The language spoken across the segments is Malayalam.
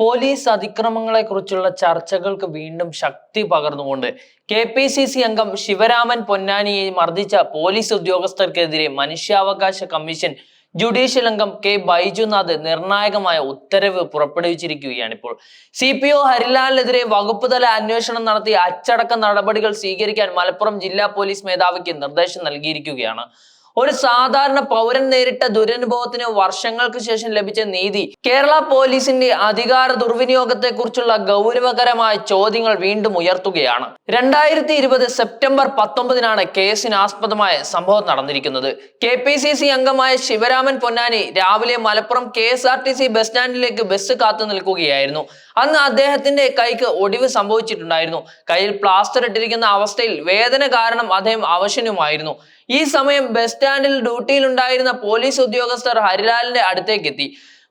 പോലീസ് അതിക്രമങ്ങളെക്കുറിച്ചുള്ള ചർച്ചകൾക്ക് വീണ്ടും ശക്തി പകർന്നുകൊണ്ട് കെ പി സി സി അംഗം ശിവരാമൻ പൊന്നാനിയെ മർദ്ദിച്ച പോലീസ് ഉദ്യോഗസ്ഥർക്കെതിരെ മനുഷ്യാവകാശ കമ്മീഷൻ ജുഡീഷ്യൽ അംഗം കെ ബൈജുനാഥ് നിർണായകമായ ഉത്തരവ് പുറപ്പെടുവിച്ചിരിക്കുകയാണ് ഇപ്പോൾ സി പി ഒ ഹരിലാലിനെതിരെ വകുപ്പ് തല അന്വേഷണം നടത്തി അച്ചടക്ക നടപടികൾ സ്വീകരിക്കാൻ മലപ്പുറം ജില്ലാ പോലീസ് മേധാവിക്ക് നിർദ്ദേശം നൽകിയിരിക്കുകയാണ്. ഒരു സാധാരണ പൗരൻ നേരിട്ട ദുരനുഭവത്തിന് വർഷങ്ങൾക്ക് ശേഷം ലഭിച്ച നീതി കേരള പോലീസിന്റെ അധികാര ദുർവിനിയോഗത്തെ കുറിച്ചുള്ള ഗൗരവകരമായ ചോദ്യങ്ങൾ വീണ്ടും ഉയർത്തുകയാണ്. രണ്ടായിരത്തി ഇരുപത് സെപ്റ്റംബർ പത്തൊമ്പതിനാണ് കേസിനാസ്പദമായ സംഭവം നടന്നിരിക്കുന്നത്. കെ പി സി സി അംഗമായ ശിവരാമൻ പൊന്നാനി രാവിലെ Malappuram K S R T C bus സ്റ്റാൻഡിലേക്ക് bus കാത്തു നിൽക്കുകയായിരുന്നു. അന്ന് അദ്ദേഹത്തിന്റെ കൈക്ക് ഒടിവ് സംഭവിച്ചിട്ടുണ്ടായിരുന്നു. കയ്യിൽ പ്ലാസ്റ്റർ ഇട്ടിരിക്കുന്ന അവസ്ഥയിൽ വേദന കാരണം അദ്ദേഹം അവശനുമായിരുന്നു. ഈ സമയം ബസ് സ്റ്റാൻഡിൽ ഡ്യൂട്ടിയിലുണ്ടായിരുന്ന പോലീസ് ഉദ്യോഗസ്ഥർ ഹരിലാലിന്റെ അടുത്തേക്ക് എത്തി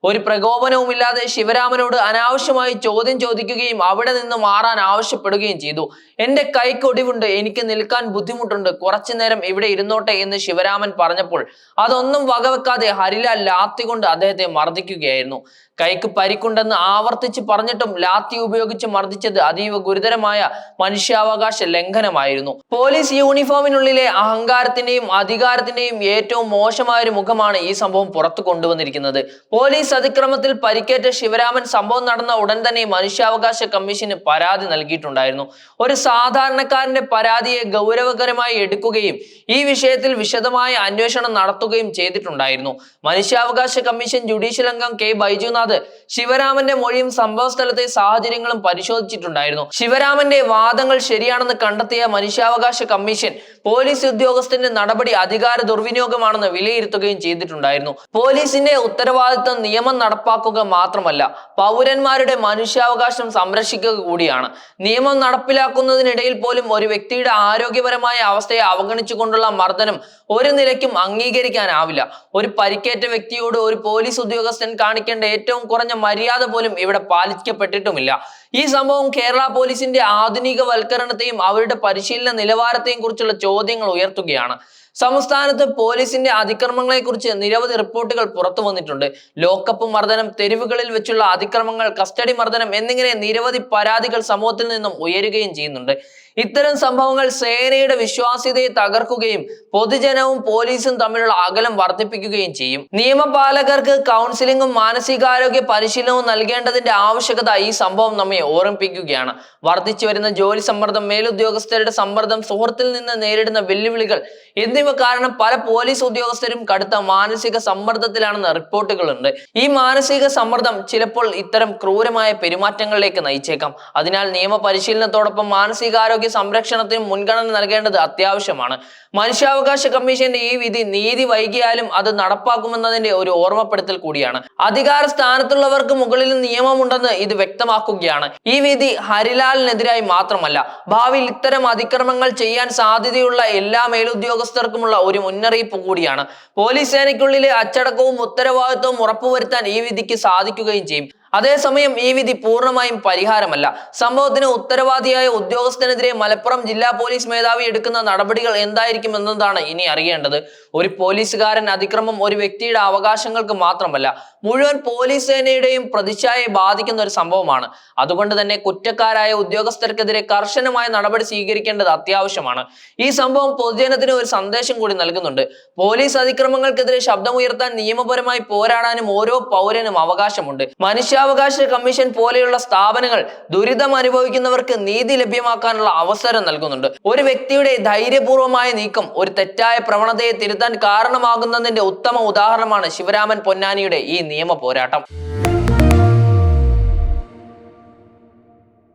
ഒരു പ്രകോപനവുമില്ലാതെ ശിവരാമനോട് അനാവശ്യമായി ചോദ്യം ചോദിക്കുകയും അവിടെ നിന്ന് മാറാൻ ആവശ്യപ്പെടുകയും ചെയ്തു. എന്റെ കൈക്കൊടിവുണ്ട് എനിക്ക് നിൽക്കാൻ ബുദ്ധിമുട്ടുണ്ട് കുറച്ചു നേരം ഇവിടെ ഇരുന്നോട്ടെ എന്ന് ശിവരാമൻ പറഞ്ഞപ്പോൾ അതൊന്നും വകവെക്കാതെ ഹരിലാൽ ലാത്തി കൊണ്ട് അദ്ദേഹത്തെ മർദ്ദിക്കുകയായിരുന്നു. കൈക്ക് പരിക്കുണ്ടെന്ന് ആവർത്തിച്ച് പറഞ്ഞിട്ടും ലാത്തി ഉപയോഗിച്ച് മർദ്ദിച്ചത് അതീവ ഗുരുതരമായ മനുഷ്യാവകാശ ലംഘനമായിരുന്നു. പോലീസ് യൂണിഫോമിനുള്ളിലെ അഹങ്കാരത്തിന്റെയും അധികാരത്തിന്റെയും ഏറ്റവും മോശമായ ഒരു മുഖമാണ് ഈ സംഭവം പുറത്തു കൊണ്ടുവന്നിരിക്കുന്നത്. പോലീസ് അതിക്രമത്തിൽ പരിക്കേറ്റ ശിവരാമൻ സംഭവം നടന്ന ഉടൻ തന്നെ മനുഷ്യാവകാശ കമ്മീഷന് പരാതി നൽകിയിട്ടുണ്ടായിരുന്നു. ഒരു സാധാരണക്കാരന്റെ പരാതിയെ ഗൗരവകരമായി എടുക്കുകയും ഈ വിഷയത്തിൽ വിശദമായ അന്വേഷണം നടത്തുകയും ചെയ്തിട്ടുണ്ടായിരുന്നു. മനുഷ്യാവകാശ കമ്മീഷൻ ജുഡീഷ്യൽ അംഗം കെ ബൈജുനാഥ് ശിവരാമന്റെ മൊഴിയും സംഭവ സ്ഥലത്തെ സാഹചര്യങ്ങളും പരിശോധിച്ചിട്ടുണ്ടായിരുന്നു. ശിവരാമന്റെ വാദങ്ങൾ ശരിയാണെന്ന് കണ്ടെത്തിയ മനുഷ്യാവകാശ കമ്മീഷൻ പോലീസ് ഉദ്യോഗസ്ഥന്റെ നടപടി അധികാര ദുർവിനിയോഗമാണെന്ന് വിലയിരുത്തുകയും ചെയ്തിട്ടുണ്ടായിരുന്നു. പോലീസിന്റെ ഉത്തരവാദിത്വം നിയമം നടപ്പാക്കുക മാത്രമല്ല പൗരന്മാരുടെ മനുഷ്യാവകാശം സംരക്ഷിക്കുക കൂടിയാണ്. നിയമം നടപ്പിലാക്കുന്നതിനിടയിൽ പോലും ഒരു വ്യക്തിയുടെ ആരോഗ്യപരമായ അവസ്ഥയെ അവഗണിച്ചുകൊണ്ടുള്ള മർദ്ദനം ഒരു നിലയ്ക്കും അംഗീകരിക്കാനാവില്ല. ഒരു പരിക്കേറ്റ വ്യക്തിയോട് ഒരു പോലീസ് ഉദ്യോഗസ്ഥൻ കാണിക്കേണ്ട ഏറ്റവും കുറഞ്ഞ മര്യാദ പോലും ഇവിടെ പാലിക്കപ്പെട്ടിട്ടുമില്ല. ഈ സംഭവം കേരള പോലീസിന്റെ ആധുനികവൽക്കരണത്തെയും അവരുടെ പരിശീലന നിലവാരത്തെയും കുറിച്ചുള്ള ചോദ്യങ്ങൾ ഉയർത്തുകയാണ്. സംസ്ഥാനത്ത് പോലീസിന്റെ അതിക്രമങ്ങളെ കുറിച്ച് നിരവധി റിപ്പോർട്ടുകൾ പുറത്തു വന്നിട്ടുണ്ട്. ലോക്കപ്പ് മർദ്ദനം തെരുവുകളിൽ വെച്ചുള്ള അതിക്രമങ്ങൾ കസ്റ്റഡി മർദ്ദനം എന്നിങ്ങനെ നിരവധി പരാതികൾ സമൂഹത്തിൽ നിന്നും ഉയരുകയും ചെയ്യുന്നുണ്ട്. ഇത്തരം സംഭവങ്ങൾ സേനയുടെ വിശ്വാസ്യതയെ തകർക്കുകയും പൊതുജനവും പോലീസും തമ്മിലുള്ള അകലം വർദ്ധിപ്പിക്കുകയും ചെയ്യും. നിയമപാലകർക്ക് കൗൺസിലിംഗും മാനസികാരോഗ്യ പരിശീലനവും നൽകേണ്ടതിന്റെ ആവശ്യകത ഈ സംഭവം നമ്മെ ഓർമ്മിപ്പിക്കുകയാണ്. വർദ്ധിച്ചു വരുന്ന ജോലി സമ്മർദ്ദം മേലുദ്യോഗസ്ഥരുടെ സമ്മർദ്ദം സുഹൃത്തിൽ നിന്ന് നേരിടുന്ന വെല്ലുവിളികൾ എന്നിവ കാരണം പല പോലീസ് ഉദ്യോഗസ്ഥരും കടുത്ത മാനസിക സമ്മർദ്ദത്തിലാണെന്ന് റിപ്പോർട്ടുകളുണ്ട്. ഈ മാനസിക സമ്മർദ്ദം ചിലപ്പോൾ ഇത്തരം ക്രൂരമായ പെരുമാറ്റങ്ങളിലേക്ക് നയിച്ചേക്കാം. അതിനാൽ നിയമ പരിശീലനത്തോടൊപ്പം മാനസികാരോഗ്യ സംരക്ഷണത്തിനും മുൻഗണന നൽകേണ്ടത് അത്യാവശ്യമാണ്. മനുഷ്യാവകാശ കമ്മീഷന്റെ ഈ വിധി നീതി വൈകിയാലും അത് നടപ്പാക്കുമെന്നതിന്റെ ഒരു ഓർമ്മപ്പെടുത്തൽ കൂടിയാണ്. അധികാര സ്ഥാനത്തുള്ളവർക്ക് മുകളിൽ നിയമമുണ്ടെന്ന് ഇത് വ്യക്തമാക്കുകയാണ്. ഈ വിധി ഹരിലാലിനെതിരായി മാത്രമല്ല ഭാവിയിൽ ഇത്തരം അതിക്രമങ്ങൾ ചെയ്യാൻ സാധ്യതയുള്ള എല്ലാ മേലുദ്യോഗസ്ഥർക്കുമുള്ള ഒരു മുന്നറിയിപ്പ് കൂടിയാണ്. പോലീസ് സേനയ്ക്കുള്ളിലെ അച്ചടക്കവും ഉത്തരവാദിത്വവും ഉറപ്പുവരുത്താൻ ഈ വിധിക്ക് സാധിക്കുകയും ചെയ്യും. അതേസമയം ഈ വിധി പൂർണമായും പരിഹാരമല്ല. സംഭവത്തിന് ഉത്തരവാദിയായ ഉദ്യോഗസ്ഥനെതിരെ മലപ്പുറം ജില്ലാ പോലീസ് മേധാവി എടുക്കുന്ന നടപടികൾ എന്തായിരിക്കും എന്നതാണ് ഇനി അറിയേണ്ടത്. ഒരു പോലീസുകാരൻ അതിക്രമം ഒരു വ്യക്തിയുടെ അവകാശങ്ങൾക്ക് മാത്രമല്ല മുഴുവൻ പോലീസ് സേനയുടെയും പ്രതിച്ഛായയെ ബാധിക്കുന്ന ഒരു സംഭവമാണ്. അതുകൊണ്ട് തന്നെ കുറ്റക്കാരായ ഉദ്യോഗസ്ഥർക്കെതിരെ കർശനമായ നടപടി സ്വീകരിക്കേണ്ടത് അത്യാവശ്യമാണ്. ഈ സംഭവം പൊതുജനത്തിന് ഒരു സന്ദേശം കൂടി നൽകുന്നുണ്ട്. പോലീസ് അതിക്രമങ്ങൾക്കെതിരെ ശബ്ദമുയർത്താൻ നിയമപരമായി പോരാടാനും ഓരോ പൗരനും അവകാശമുണ്ട്. മനുഷ്യാവകാശ കമ്മീഷൻ പോലെയുള്ള സ്ഥാപനങ്ങൾ ദുരിതം അനുഭവിക്കുന്നവർക്ക് നീതി ലഭ്യമാക്കാനുള്ള അവസരം നൽകുന്നുണ്ട്. ഒരു വ്യക്തിയുടെ ധൈര്യപൂർവമായ നീക്കം ഒരു തെറ്റായ പ്രവണതയെ തിരുത്താൻ കാരണമാകുന്നതിന്റെ ഉത്തമ ഉദാഹരണമാണ് ശിവരാമൻ പൊന്നാനിയുടെ ഈ നിയമ പോരാട്ടം.